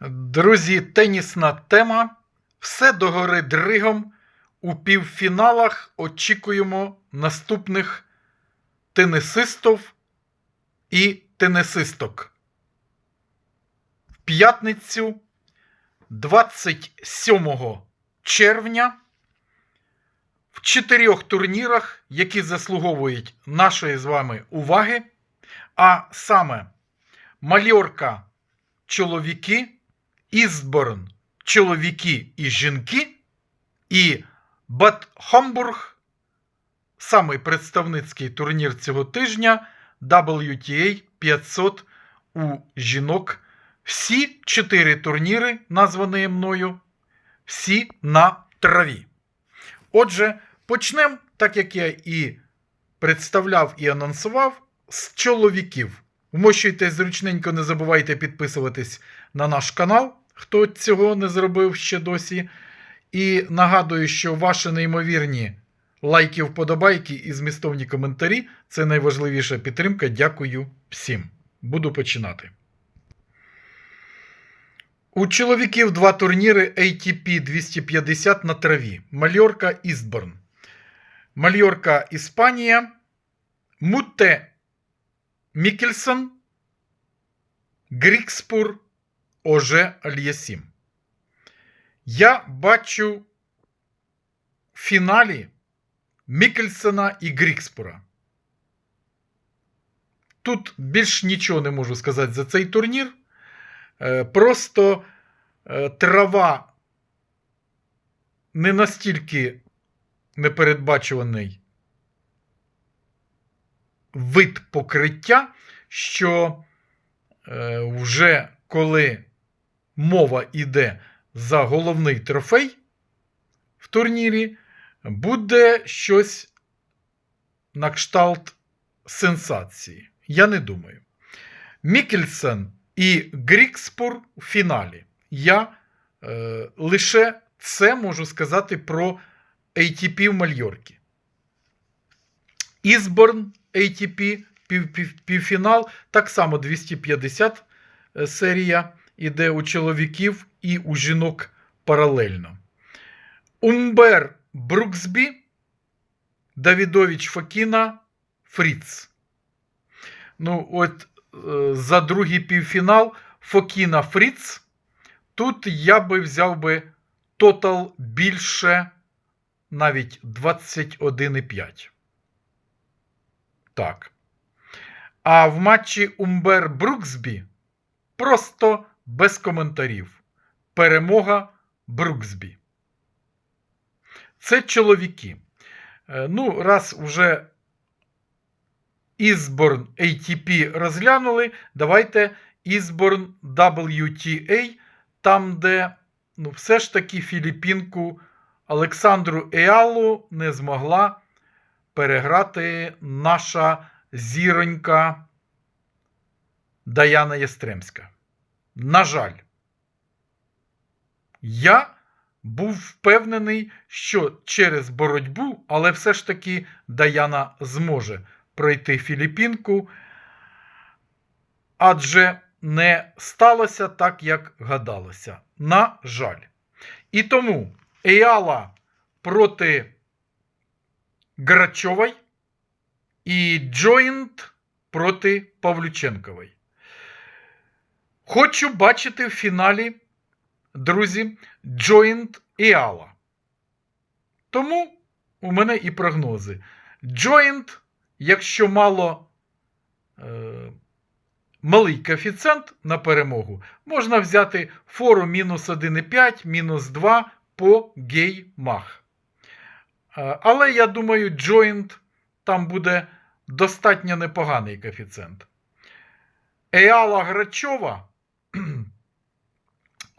Друзі, тенісна тема. Все догори дригом. У півфіналах очікуємо наступних тенісистів і тенісисток. В п'ятницю 27 червня в чотирьох турнірах, які заслуговують нашої з вами уваги, а саме Мальорка чоловіки, Істборн чоловіки і жінки, і Бад Хамбург, самий представницький турнір цього тижня WTA 500 у жінок. Всі чотири турніри, названі мною, всі на траві. Отже, почнемо, так як я і представляв і анонсував, з чоловіків. Вмощуйте зручненько, не забувайте підписуватись на наш канал, хто цього не зробив ще досі. І нагадую, що ваші неймовірні лайки, вподобайки і змістовні коментарі це найважливіша підтримка. Дякую всім. Буду починати. У чоловіків два турніри ATP 250 на траві. Мальорка Істборн. Мальорка Іспанія. Мутте Мікельсон. Грікспур Оже Альясім. Я бачу в фіналі Мікельсона і Грікспура. Тут більш нічого не можу сказати за цей турнір. Е, Просто е, трава не настільки непередбачуваний вид покриття, що е, вже коли мова йде за головний трофей в турнірі, буде щось на кшталт сенсації. Я не думаю. Мікельсен і Грікспур у фіналі. Я е, лише це можу сказати про ATP в Мальоркі. Ізборн ATP пів, пів, півфінал, так само 250 е, серія іде у чоловіків і у жінок паралельно. Умбер Бруксбі, Давідович Факіна, Фріц. Ну, от е, за другий півфінал Фокіна Фріц. Тут я би взяв би тотал більше навіть 21,5. Так. А в матчі Умбер Бруксбі просто без коментарів. Перемога Бруксбі. Це чоловіки. Е, Ну, раз вже Ізборн ATP розглянули, давайте Ізборн WTA, там, де ну, все ж таки Філіппінку Олександру Еалу не змогла переграти наша зіронька Даяна Єстремська. На жаль, я був впевнений, що через боротьбу, але все ж таки Даяна зможе пройти Філіппінку, адже не сталося так, як гадалося. На жаль. І тому Еяла проти Грачової і Джойнт проти Павлюченкової. Хочу бачити в фіналі, друзі, Джойнт і Алла. Тому у мене і прогнози. Джойнт, якщо мало е, малий коефіцієнт на перемогу, можна взяти фору мінус 1,5, мінус 2 по гей-мах. Е, але я думаю, Джойнт там буде достатньо непоганий коефіцієнт. Еала Грачова.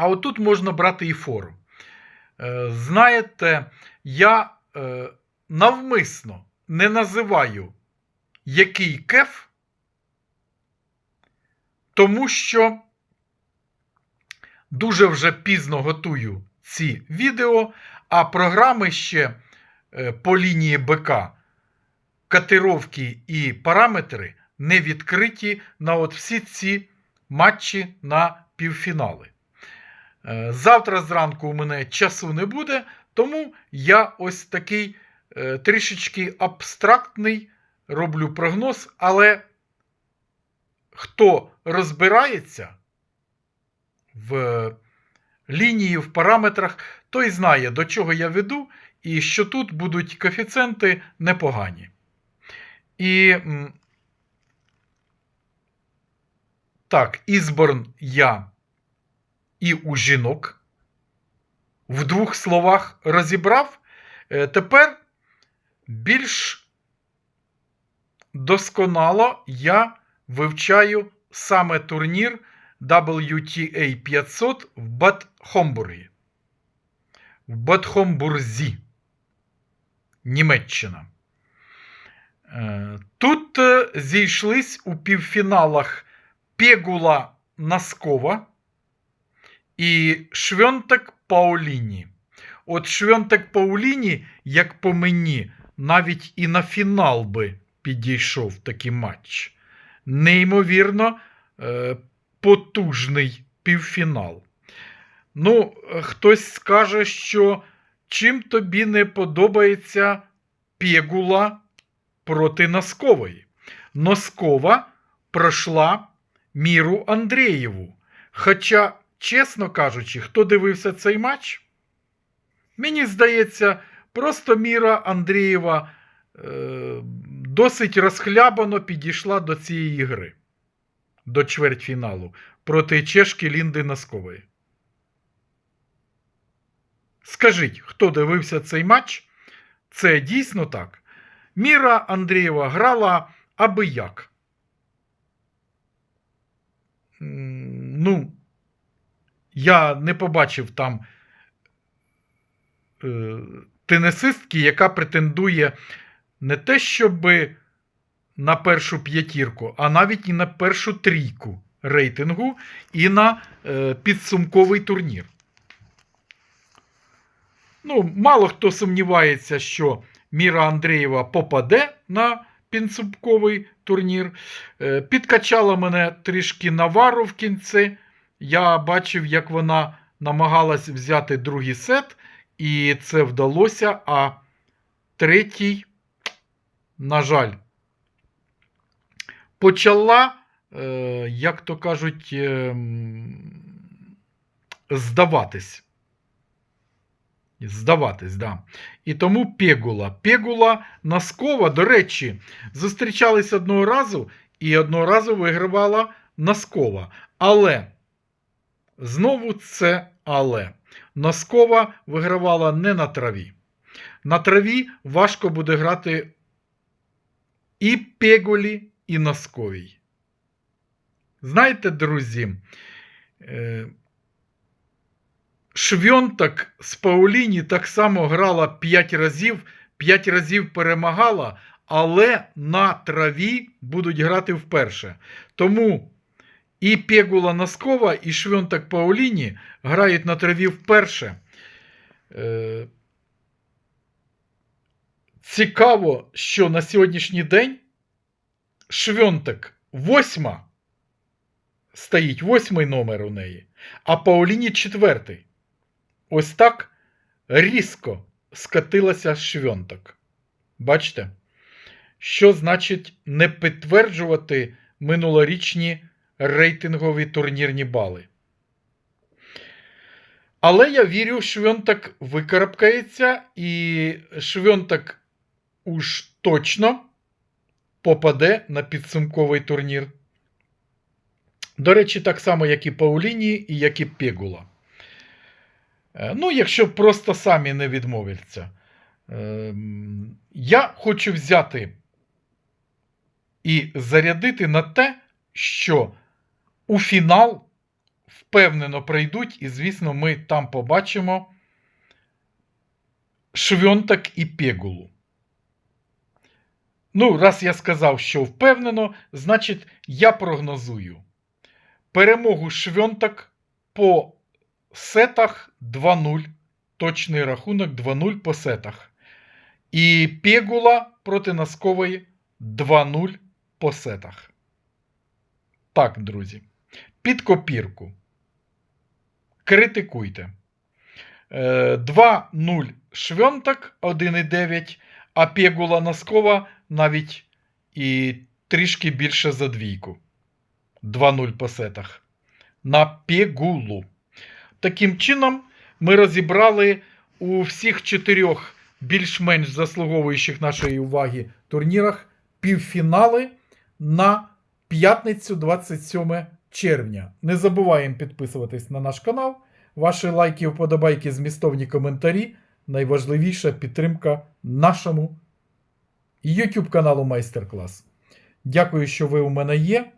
А отут можна брати і фору. Е, Знаєте, я е, навмисно не називаю який кеф, тому що дуже вже пізно готую ці відео, а програми ще е, по лінії БК, котировки і параметри не відкриті на от всі ці матчі на півфінали. Е, Завтра зранку у мене часу не буде, тому я ось такий е, трішечки абстрактний роблю прогноз, але хто розбирається в лінії, в параметрах, той знає, до чого я веду, і що тут будуть коефіцієнти непогані. І так, Ізборн я і у жінок в двох словах розібрав. Е, Тепер більш досконало я вивчаю саме турнір WTA 500 в Бадхомбургі. В Бадхомбурзі, Німеччина. Е, Тут е, зійшлись у півфіналах Пегула Наскова і Швьонтек Пауліні. От Швьонтек Пауліні, як по мені, навіть і на фінал би підійшов такий матч. Неймовірно, е, потужний півфінал. Ну, хтось скаже, що чим тобі не подобається Пегула проти Носкової. Носкова пройшла Міру Андрієву. Хоча, чесно кажучи, хто дивився цей матч, мені здається, просто Міра Андрієва е, досить розхлябано підійшла до цієї гри, до чвертьфіналу проти чешки Лінди Носкової. Скажіть, хто дивився цей матч? Це дійсно так. Міра Андрієва грала аби як. Ну, я не побачив там е, тенесистки, яка претендує не те, щоб на першу п'ятірку, а навіть і на першу трійку рейтингу і на е, підсумковий турнір. Ну, мало хто сумнівається, що Міра Андрієва попаде на підсумковий турнір. Е, Підкачала мене трішки Навару в кінці. Я бачив, як вона намагалась взяти другий сет, і це вдалося. А третій, на жаль, почала, е, як то кажуть, ем, здаватись. Здаватись, да. І тому Пегула. Пегула Носкова, до речі, зустрічались одного разу і одного разу вигравала Носкова. Але знову це але. Носкова вигравала не на траві. На траві важко буде грати і Пегулі, і Носковій. Знаєте, друзі, е, Швьонтак з Пауліні так само грала 5 разів, 5 разів перемагала, але на траві будуть грати вперше. Тому і Пегула Носкова, і Швьонтак Пауліні грають на траві вперше. Е, Цікаво, що на сьогоднішній день Швьонтак восьма стоїть восьмий номер у неї, а Пауліні четвертий. Ось так різко скатилася швьонтак. Бачите? Що значить не підтверджувати минулорічні рейтингові турнірні бали. Але я вірю, Швьонтак викарабкається, і Швьонтак уж точно попаде на підсумковий турнір. До речі, так само, як і Пауліні, і як і Пегула. Е, Ну, якщо просто самі не відмовляться. Ем, Я хочу взяти і зарядити на те, що у фінал впевнено прийдуть, і, звісно, ми там побачимо Швьонтак і Пегулу. Ну, раз я сказав, що впевнено, значить, я прогнозую перемогу Швьонтак по сетах 2-0. Точний рахунок 2-0 по сетах. І Пегула проти Носкової 2-0 по сетах. Так, друзі. Під копірку. критикуйте. Е, 2-0 Швьонтак 1,9, а Пегула Носкова навіть і трішки більше за двійку. 2-0 по сетах. На Пегулу. Таким чином, ми розібрали у всіх чотирьох більш-менш заслуговуючих нашої уваги турнірах півфінали на п'ятницю 27 червня. Не забуваємо підписуватись на наш канал. Ваші лайки, вподобайки, змістовні коментарі. Найважливіша підтримка нашому YouTube каналу Майстер-клас. Дякую, що ви у мене є.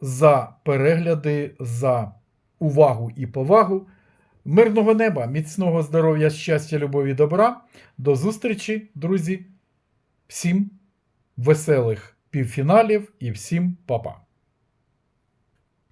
За перегляди, за увагу і повагу. Мирного неба, міцного здоров'я, щастя, любові, добра. До зустрічі, друзі. Всім веселих півфіналів і всім па-па.